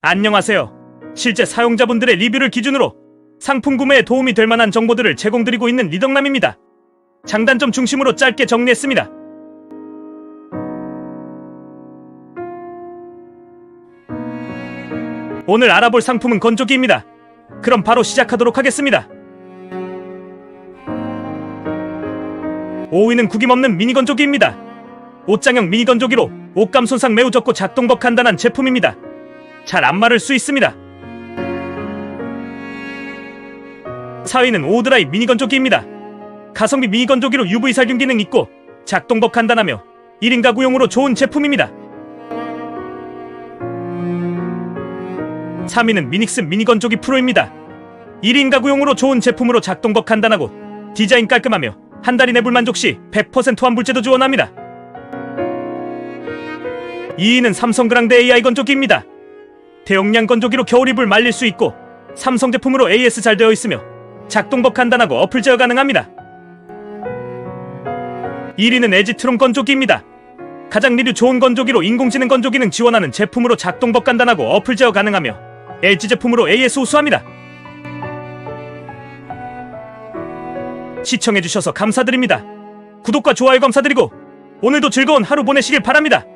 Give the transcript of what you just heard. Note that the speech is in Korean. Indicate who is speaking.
Speaker 1: 안녕하세요. 실제 사용자분들의 리뷰를 기준으로 상품 구매에 도움이 될 만한 정보들을 제공드리고 있는 리덕남입니다. 장단점 중심으로 짧게 정리했습니다. 오늘 알아볼 상품은 건조기입니다. 그럼 바로 시작하도록 하겠습니다. 5위는 구김 없는 미니 건조기입니다. 옷장형 미니 건조기로 옷감 손상 매우 적고 작동법 간단한 제품입니다. 잘 안 마를 수 있습니다. 4위는 오드라이 미니 건조기입니다. 가성비 미니 건조기로 UV 살균 기능 있고 작동법 간단하며 1인 가구용으로 좋은 제품입니다. 3위는 미닉스 미니 건조기 프로입니다. 1인 가구용으로 좋은 제품으로 작동법 간단하고 디자인 깔끔하며 한 달 이 내 불 만족 시 100% 환불제도 지원합니다. 2위는 삼성 그랑데 AI 건조기입니다. 대용량 건조기로 겨울 이불 말릴 수 있고 삼성 제품으로 AS 잘 되어 있으며 작동법 간단하고 어플 제어 가능합니다. 1위는 에지트론 건조기입니다. 가장 리뷰 좋은 건조기로 인공지능 건조 기능 지원하는 제품으로 작동법 간단하고 어플 제어 가능하며 LG 제품으로 AS 우수합니다. 시청해주셔서 감사드립니다. 구독과 좋아요 감사드리고 오늘도 즐거운 하루 보내시길 바랍니다.